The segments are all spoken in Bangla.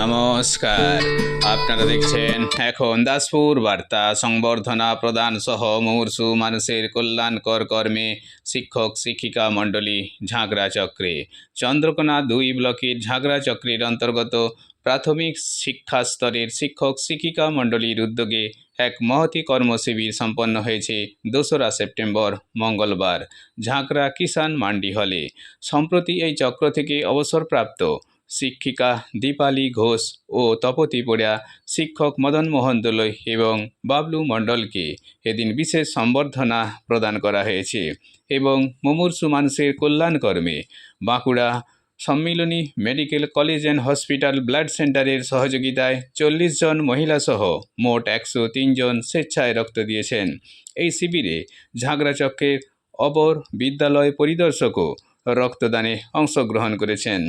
নমস্কার। আপনারা দেখছেন এখন দাসপুর বার্তা, সংবর্ধনা প্রদান সহ মুমূর্ষু মানুষের কল্যাণকর কর্মে শিক্ষক, শিক্ষিকা মণ্ডলী ঝাঁকড়া চক্রে। চন্দ্রকোনা দুই ব্লকের ঝাঁকড়া চক্রের অন্তর্গত প্রাথমিক শিক্ষা স্তরের শিক্ষক, শিক্ষিকা মণ্ডলীর উদ্যোগে এক মহতি কর্মশিবির সম্পন্ন হয়েছে দোসরা সেপ্টেম্বর, মঙ্গলবার, ঝাঁকড়া কিষাণ মান্ডি হলে। সম্প্রতি এই চক্র থেকে অবসরপ্রাপ্ত শিক্ষিকা দীপালি ঘোষ ও তপতি পোড়া শিক্ষক মদন মোহন দোলই এবং বাবলু মণ্ডলকে এদিন বিশেষ সম্বর্ধনা প্রদান করা হয়েছে এবং মুমূর্ষু মানুষের কল্যাণ কর্মে Bankura Sammilani medical college and hospital blood সেন্টারের সহযোগিতায় চল্লিশ জন মহিলাসহ মোট একশো তিনজন স্বেচ্ছায় রক্ত দিয়েছেন। এই শিবিরে ঝাগড়া চক্রের অবর বিদ্যালয় পরিদর্শকও রক্তদানে অংশগ্রহণ করেছেন।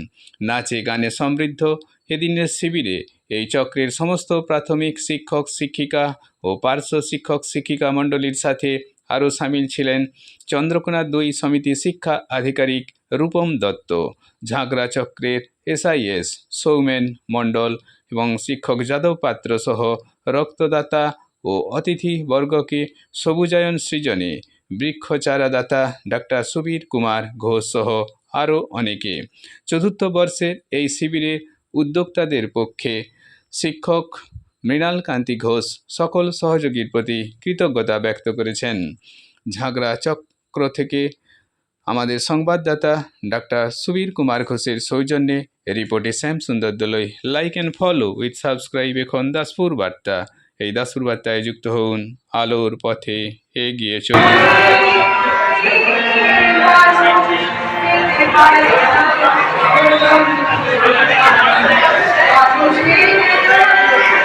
নাচে গানে সমৃদ্ধ এদিনের শিবিরে এই চক্রের সমস্ত প্রাথমিক শিক্ষক শিক্ষিকা ও পার্শ্ব শিক্ষক শিক্ষিকা মণ্ডলীর সাথে আরও সামিল ছিলেন চন্দ্রকোনা দুই সমিতি শিক্ষা আধিকারিক রূপম দত্ত ঝাগড়া চক্রের এসআইএস সৌমেন মণ্ডল এবং শিক্ষক যাদব পাত্র সহ রক্তদাতা ও অতিথিবর্গকে সবুজায়ন সৃজনে বৃক্ষচারাদাতা ডাক্তার সুবীর কুমার ঘোষ সহ আরও অনেকে। চতুর্থ বর্ষের এই শিবিরে উদ্যোক্তাদের পক্ষে শিক্ষক মৃণাল কান্তি ঘোষ সকল সহযোগীর প্রতি কৃতজ্ঞতা ব্যক্ত করেছেন। ঝাগড়া চক্র থেকে আমাদের সংবাদদাতা ডাক্তার সুবীর কুমার ঘোষের সৌজন্যে রিপোর্টে Shyam Sundar Dolui like and follow with subscribe এখন দাসপুর বার্তা। এই দাসুর বার্তায় যুক্ত হন আলোর পথে এগিয়ে চলুন। সমস্ত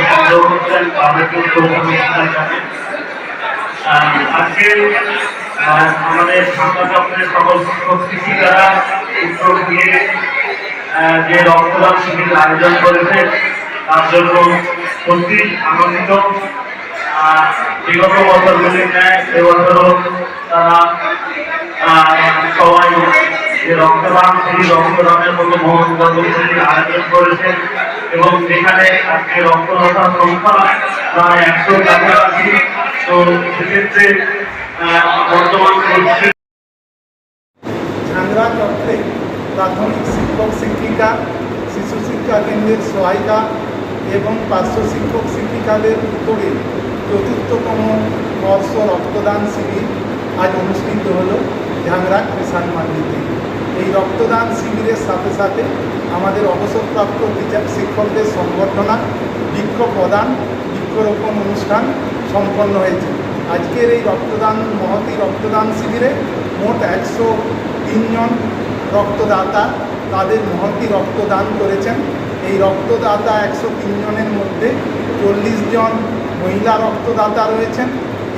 আজকে আয়োজন করেছে, তার জন্য আনন্দিত। বিগত বছরগুলির ন্যায় এবছরও তারা সবাই যে রক্তদান, সেই রক্তদানের মতো মহৎ আয়োজন করেছেন এবং সেখানে আজকে রক্তদাতার সংখ্যা প্রায় একশো কাছাকাছি তো সেক্ষেত্রে বর্তমান পরিস্থিতি প্রাথমিক শিক্ষক শিক্ষিকা, শিশু শিক্ষা কেন্দ্রের সহায়িকা এবং পার্শ্ব শিক্ষক শিক্ষিকাদের উত্তরে চতুর্থতম বর্ষ রক্তদান শিবির আজ অনুষ্ঠিত হল ঝাংরা কিষাণ মান্ডিতে। এই রক্তদান শিবিরের সাথে সাথে আমাদের অবসরপ্রাপ্ত টিচার শিক্ষকদের সংবর্ধনা, বৃক্ষ প্রদান, বৃক্ষরোপণ অনুষ্ঠান সম্পন্ন হয়েছে। আজকের এই রক্তদান, মহতি রক্তদান শিবিরে মোট একশো তিনজন রক্তদাতা তাদের মহতি রক্তদান করেছেন। এই রক্তদাতা একশো তিনজনের মধ্যে চল্লিশ জন মহিলা রক্তদাতা রয়েছেন।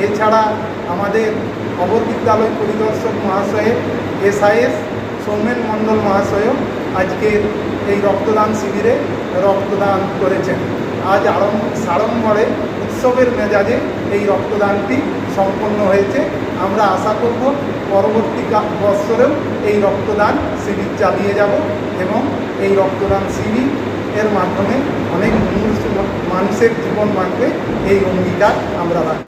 এছাড়া আমাদের অবর বিদ্যালয় পরিদর্শক মহাশয়ের এসআইএস সৌমেন মণ্ডল মহাশয়ও আজকের এই রক্তদান শিবিরে রক্তদান করেছেন। আজ আড়ম সাড়ম্বরে উৎসবের মেজাজে এই রক্তদানটি সম্পন্ন হয়েছে। আমরা আশা করব পরবর্তী বৎসরেও এই রক্তদান শিবির চালিয়ে যাব এবং এই রক্তদান শিবির এর মাধ্যমে অনেক মানুষের জীবন বাঁচবে। এই অঙ্গীকার আমরা রাখি।